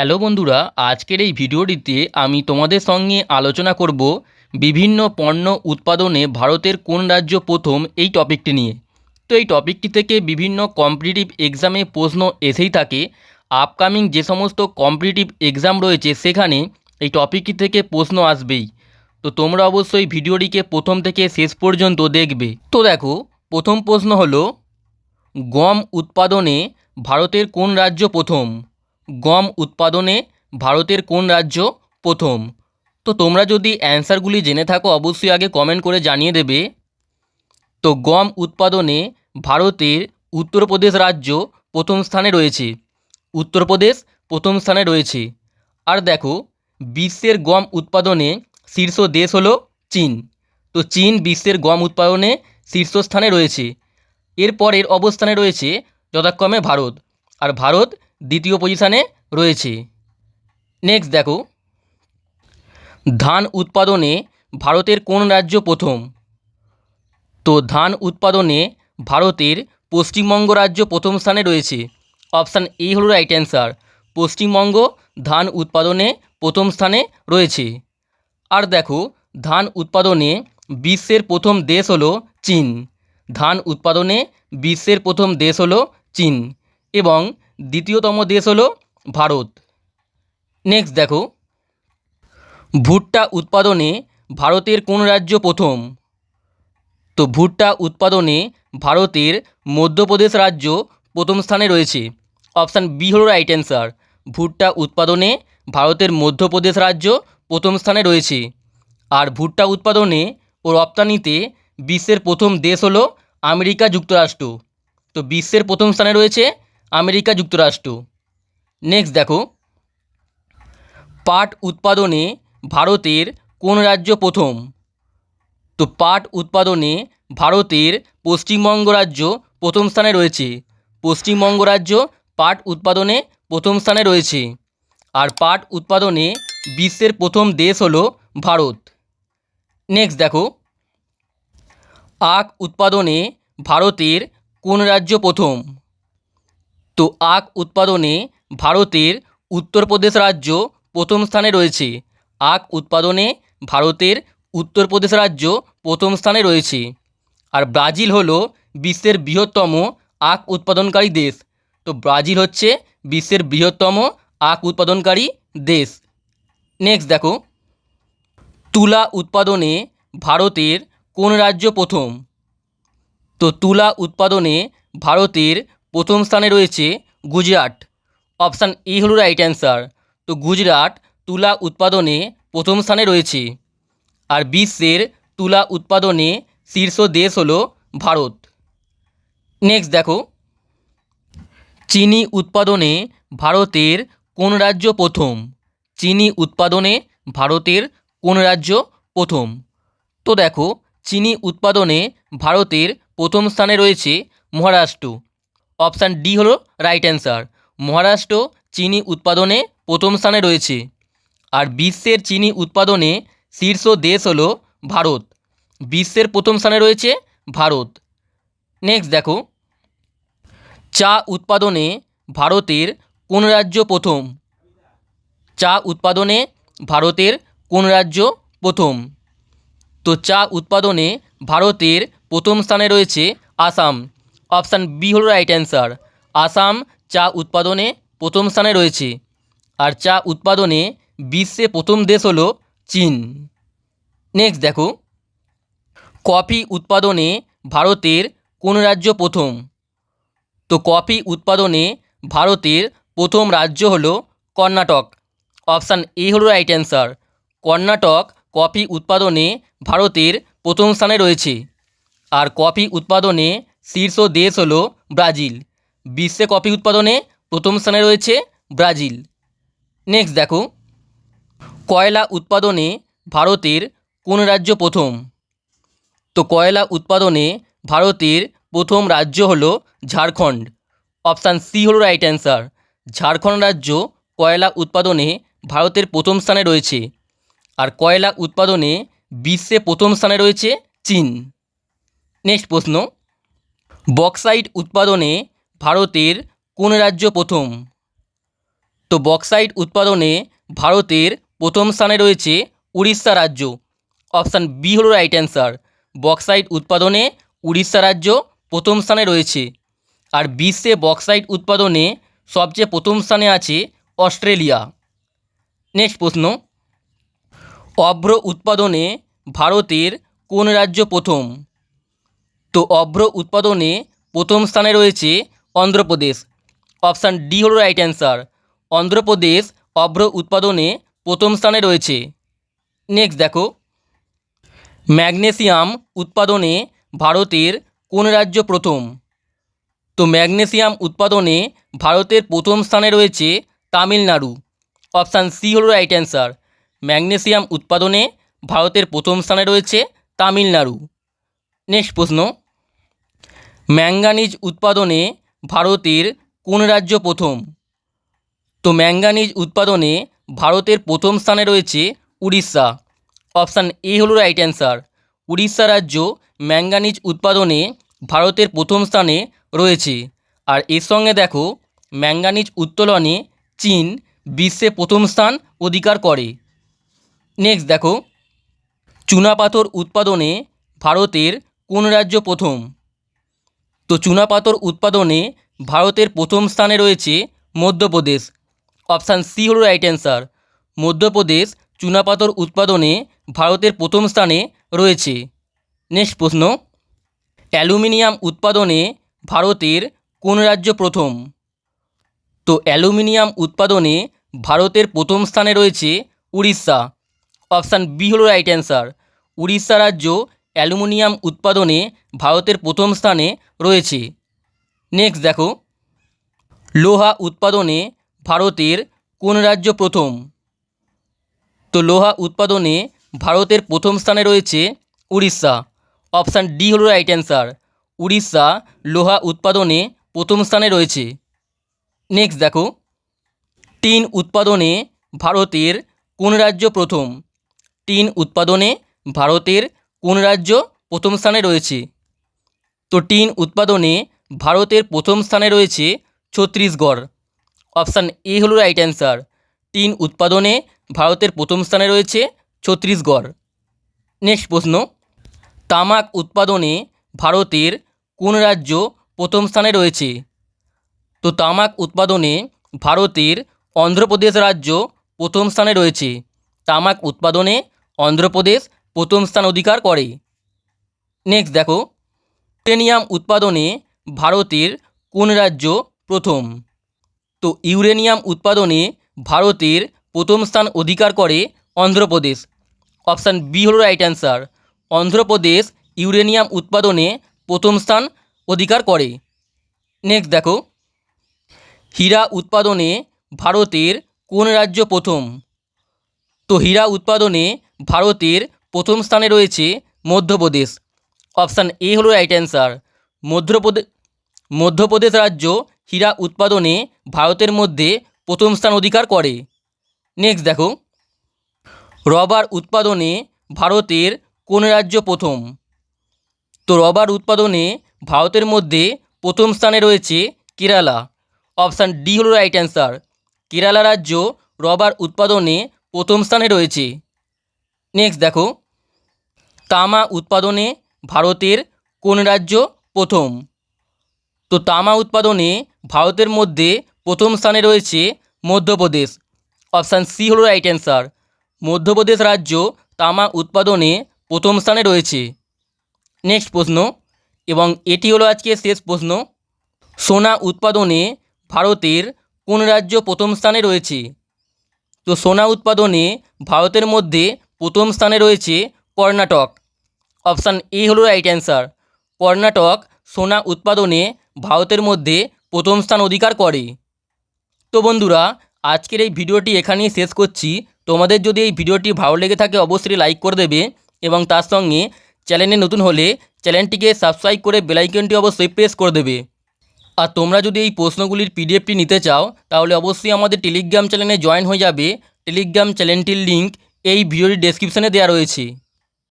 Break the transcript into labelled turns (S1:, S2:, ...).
S1: Hello বন্ধুরা, আজকের এই ভিডিওটিতে আমি তোমাদের সঙ্গে আলোচনা করব বিভিন্ন পণ্য উৎপাদনে ভারতের কোন রাজ্য প্রথম এই টপিকটি নিয়ে। তো এই টপিকটি থেকে বিভিন্ন কম্পিটিটিভ এক্সামে প্রশ্ন এসেই থাকে। আপকামিং যে সমস্ত কম্পিটিটিভ এক্সাম রয়েছে সেখানে এই টপিকটি থেকে প্রশ্ন আসবেই। তো তোমরা অবশ্যই ভিডিওটিকে প্রথম থেকে শেষ পর্যন্ত দেখবে। তো দেখো, প্রথম প্রশ্ন হলো, গম উৎপাদনে ভারতের কোন রাজ্য প্রথম? গম উৎপাদনে ভারতের কোন রাজ্য প্রথম? তো তোমরা যদি অ্যান্সারগুলি জেনে থাকো, অবশ্যই আগে কমেন্ট করে জানিয়ে দেবে। তো গম উৎপাদনে ভারতের উত্তরপ্রদেশ রাজ্য প্রথম স্থানে রয়েছে। উত্তরপ্রদেশ প্রথম স্থানে রয়েছে। আর দেখো, বিশ্বের গম উৎপাদনে শীর্ষ দেশ হলো চীন। তো চীন বিশ্বের গম উৎপাদনে শীর্ষস্থানে রয়েছে। এরপরের অবস্থানে রয়েছে যথাক্রমে ভারত। আর ভারত দ্বিতীয় পজিশানে রয়েছে। নেক্সট দেখো। ধান উৎপাদনে ভারতের কোন রাজ্য প্রথম? তো ধান উৎপাদনে ভারতের পশ্চিমবঙ্গ রাজ্য প্রথম স্থানে রয়েছে। অপশান এ হলো রাইট অ্যান্সার পশ্চিমবঙ্গ ধান উৎপাদনে প্রথম স্থানে রয়েছে। আর দেখো, ধান উৎপাদনে বিশ্বের প্রথম দেশ হলো চীন। ধান উৎপাদনে বিশ্বের প্রথম দেশ হলো চীন। এবং দ্বিতীয়তম দেশ হলো ভারত। নেক্সট দেখো। ভুট্টা উৎপাদনে ভারতের কোন রাজ্য প্রথম? তো ভুট্টা উৎপাদনে ভারতের মধ্যপ্রদেশ রাজ্য প্রথম স্থানে রয়েছে। অপশান বি হলো রাইট অ্যান্সার ভুট্টা উৎপাদনে ভারতের মধ্যপ্রদেশ রাজ্য প্রথম স্থানে রয়েছে। আর ভুট্টা উৎপাদনে ও রপ্তানিতে বিশ্বের প্রথম দেশ হলো আমেরিকা যুক্তরাষ্ট্র। তো বিশ্বের প্রথম স্থানে রয়েছে আমেরিকা যুক্তরাষ্ট্র। নেক্সট দেখো। পাট উৎপাদনে ভারতের কোন রাজ্য প্রথম? তো পাট উৎপাদনে ভারতের পশ্চিমবঙ্গ রাজ্য প্রথম স্থানে রয়েছে। পশ্চিমবঙ্গ রাজ্য পাট উৎপাদনে প্রথম স্থানে রয়েছে। আর পাট উৎপাদনে বিশ্বের প্রথম দেশ হলো ভারত। নেক্সট দেখো। আখ উৎপাদনে ভারতের কোন রাজ্য প্রথম? তো আখ উৎপাদনে ভারতের উত্তরপ্রদেশ রাজ্য প্রথম স্থানে রয়েছে। আখ উৎপাদনে ভারতের উত্তরপ্রদেশ রাজ্য প্রথম স্থানে রয়েছে। আর ব্রাজিল হলো বিশ্বের বৃহত্তম আখ উৎপাদনকারী দেশ। তো ব্রাজিল হচ্ছে বিশ্বের বৃহত্তম আখ উৎপাদনকারী দেশ। নেক্সট দেখো। তুলা উৎপাদনে ভারতের কোন রাজ্য প্রথম? তো তুলা উৎপাদনে ভারতের প্রথম স্থানে রয়েছে গুজরাট। অপশান এ হলো রাইট অ্যান্সার তো গুজরাট তুলা উৎপাদনে প্রথম স্থানে রয়েছে। আর বিশ্বের তুলা উৎপাদনে শীর্ষ দেশ হলো ভারত। নেক্সট দেখো। চিনি উৎপাদনে ভারতের কোন রাজ্য প্রথম? চিনি উৎপাদনে ভারতের কোন রাজ্য প্রথম? তো দেখো, চিনি উৎপাদনে ভারতের প্রথম স্থানে রয়েছে মহারাষ্ট্র। অপশান ডি হলো রাইট অ্যান্সার। মহারাষ্ট্র চিনি উৎপাদনে প্রথম স্থানে রয়েছে। আর বিশ্বের চিনি উৎপাদনে শীর্ষ দেশ হলো ভারত। বিশ্বের প্রথম স্থানে রয়েছে ভারত। নেক্সট দেখো। চা উৎপাদনে ভারতের কোন রাজ্য প্রথম? চা উৎপাদনে ভারতের কোন রাজ্য প্রথম? তো চা উৎপাদনে ভারতের প্রথম স্থানে রয়েছে আসাম। অপশান বি হলো রাইট অ্যান্সার আসাম চা উৎপাদনে প্রথম স্থানে রয়েছে। আর চা উৎপাদনে বিশ্বে প্রথম দেশ হলো চীন। নেক্সট দেখো। কফি উৎপাদনে ভারতের কোন রাজ্য প্রথম? তো কফি উৎপাদনে ভারতের প্রথম রাজ্য হলো কর্ণাটক। অপশান এ হলো রাইট অ্যান্সার কর্ণাটক কফি উৎপাদনে ভারতের প্রথম স্থানে রয়েছে। আর কফি উৎপাদনে শীর্ষ দেশ হলো ব্রাজিল। বিশ্বে কফি উৎপাদনে প্রথম স্থানে রয়েছে ব্রাজিল। নেক্সট দেখো। কয়লা উৎপাদনে ভারতের কোন রাজ্য প্রথম? তো কয়লা উৎপাদনে ভারতের প্রথম রাজ্য হলো ঝাড়খণ্ড। অপশান সি হলো রাইট অ্যান্সার ঝাড়খণ্ড রাজ্য কয়লা উৎপাদনে ভারতের প্রথম স্থানে রয়েছে। আর কয়লা উৎপাদনে বিশ্বে প্রথম স্থানে রয়েছে চীন। নেক্সট প্রশ্ন। বক্সাইট উৎপাদনে ভারতের কোন রাজ্য প্রথম? তো বক্সাইট উৎপাদনে ভারতের প্রথম স্থানে রয়েছে উড়িষ্যা রাজ্য। অপশান বি হলো রাইট অ্যান্সার বক্সাইট উৎপাদনে উড়িষ্যা রাজ্য প্রথম স্থানে রয়েছে। আর বিশ্বে বক্সাইট উৎপাদনে সবচেয়ে প্রথম স্থানে আছে অস্ট্রেলিয়া। নেক্সট প্রশ্ন। অভ্র উৎপাদনে ভারতের কোন রাজ্য প্রথম? তো অভ্র উৎপাদনে প্রথম স্থানে রয়েছে অন্ধ্রপ্রদেশ। অপশান ডি হলো রাইট অ্যান্সার অন্ধ্রপ্রদেশ অভ্র উৎপাদনে প্রথম স্থানে রয়েছে। নেক্সট দেখো। ম্যাগনেসিয়াম উৎপাদনে ভারতের কোন রাজ্য প্রথম? তো ম্যাগনেসিয়াম উৎপাদনে ভারতের প্রথম স্থানে রয়েছে তামিলনাড়ু। অপশান সি হলো রাইট অ্যান্সার ম্যাগনেসিয়াম উৎপাদনে ভারতের প্রথম স্থানে রয়েছে তামিলনাড়ু। নেক্সট প্রশ্ন। ম্যাঙ্গানিজ উৎপাদনে ভারতের কোন রাজ্য প্রথম? তো ম্যাঙ্গানিজ উৎপাদনে ভারতের প্রথম স্থানে রয়েছে উড়িষ্যা। অপশান এ হলো রাইট অ্যান্সার উড়িষ্যা রাজ্য ম্যাঙ্গানিজ উৎপাদনে ভারতের প্রথম স্থানে রয়েছে। আর এর সঙ্গে দেখো, ম্যাঙ্গানিজ উত্তোলনে চীন বিশ্বে প্রথম স্থান অধিকার করে। নেক্সট দেখো, চুনাপাথর উৎপাদনে ভারতের কোন রাজ্য প্রথম? তো চুনাপাথর উৎপাদনে ভারতের প্রথম স্থানে রয়েছে মধ্যপ্রদেশ। অপশান সি হলো রাইট অ্যান্সার মধ্যপ্রদেশ চুনাপাথর উৎপাদনে ভারতের প্রথম স্থানে রয়েছে। নেক্সট প্রশ্ন। অ্যালুমিনিয়াম উৎপাদনে ভারতের কোন রাজ্য প্রথম? তো অ্যালুমিনিয়াম উৎপাদনে ভারতের প্রথম স্থানে রয়েছে উড়িষ্যা। অপশান বি হলো রাইট অ্যান্সার উড়িষ্যা রাজ্য অ্যালুমিনিয়াম উৎপাদনে ভারতের প্রথম স্থানে রয়েছে। নেক্সট দেখো। লোহা উৎপাদনে ভারতের কোন রাজ্য প্রথম? তো লোহা উৎপাদনে ভারতের প্রথম স্থানে রয়েছে উড়িষ্যা। অপশান ডি হলো রাইট অ্যান্সার উড়িষ্যা লোহা উৎপাদনে প্রথম স্থানে রয়েছে। নেক্সট দেখো। টিন উৎপাদনে ভারতের কোন রাজ্য প্রথম? টিন উৎপাদনে ভারতের কোন রাজ্য প্রথম স্থানে রয়েছে? তো টিন উৎপাদনে ভারতের প্রথম স্থানে রয়েছে ছত্তিশগড়। অপশান এ হলো রাইট অ্যান্সার টিন উৎপাদনে ভারতের প্রথম স্থানে রয়েছে ছত্তিশগড়। নেক্সট প্রশ্ন। তামাক উৎপাদনে ভারতের কোন রাজ্য প্রথম স্থানে রয়েছে? তো তামাক উৎপাদনে ভারতের অন্ধ্রপ্রদেশ রাজ্য প্রথম স্থানে রয়েছে। তামাক উৎপাদনে অন্ধ্রপ্রদেশ প্রথম স্থান অধিকার করে। নেক্সট দেখো ইউরেনিয়াম উৎপাদনে ভারতের কোন রাজ্য প্রথম? তো ইউরেনিয়াম উৎপাদনে ভারতের প্রথম স্থান অধিকার করে অন্ধ্রপ্রদেশ। অপশান বি হলো রাইট অ্যান্সার অন্ধ্রপ্রদেশ ইউরেনিয়াম উৎপাদনে প্রথম স্থান অধিকার করে। নেক্সট দেখো, হীরা উৎপাদনে ভারতের কোন রাজ্য প্রথম? তো হীরা উৎপাদনে ভারতের প্রথম স্থানে রয়েছে মধ্যপ্রদেশ। অপশান এ হলো রাইট অ্যান্সার মধ্যপ্রদেশ মধ্যপ্রদেশ রাজ্য হীরা উৎপাদনে ভারতের মধ্যে প্রথম স্থান অধিকার করে। নেক্সট দেখো। রবার উৎপাদনে ভারতের কোন রাজ্য প্রথম? তো রবার উৎপাদনে ভারতের মধ্যে প্রথম স্থানে রয়েছে কেরালা। অপশান ডি হলো রাইট অ্যান্সার কেরালা রাজ্য রবার উৎপাদনে প্রথম স্থানে রয়েছে। নেক্সট দেখো, তামা উৎপাদনে ভারতের কোন রাজ্য প্রথম? তো তামা উৎপাদনে ভারতের মধ্যে প্রথম স্থানে রয়েছে মধ্যপ্রদেশ। অপশান সি হলো রাইট অ্যান্সার মধ্যপ্রদেশ রাজ্য তামা উৎপাদনে প্রথম স্থানে রয়েছে। নেক্সট প্রশ্ন, এবং এটি হলো আজকে শেষ প্রশ্ন। সোনা উৎপাদনে ভারতের কোন রাজ্য প্রথম স্থানে রয়েছে? তো সোনা উৎপাদনে ভারতের মধ্যে প্রথম স্থানে রয়েছে কর্ণাটক। অপশান এ হলো রাইট অ্যান্সার কর্ণাটক সোনা উৎপাদনে ভারতের মধ্যে প্রথম স্থান অধিকার করে। তো বন্ধুরা, আজকের এই ভিডিওটি এখানেই শেষ করছি। তোমাদের যদি এই ভিডিওটি ভালো লেগে থাকে, অবশ্যই লাইক করে দেবে এবং তার সঙ্গে চ্যানেলে নতুন হলে চ্যানেলটিকে সাবস্ক্রাইব করে বেলাইকনটি অবশ্যই প্রেস করে দেবে। আর তোমরা যদি এই প্রশ্নগুলির পিডিএফটি নিতে চাও, তাহলে অবশ্যই আমাদের টেলিগ্রাম চ্যানেলে জয়েন হয়ে যাবে। টেলিগ্রাম চ্যানেলটির লিঙ্ক এই ভিডিওটি ডেসক্রিপশানে দেওয়া রয়েছে।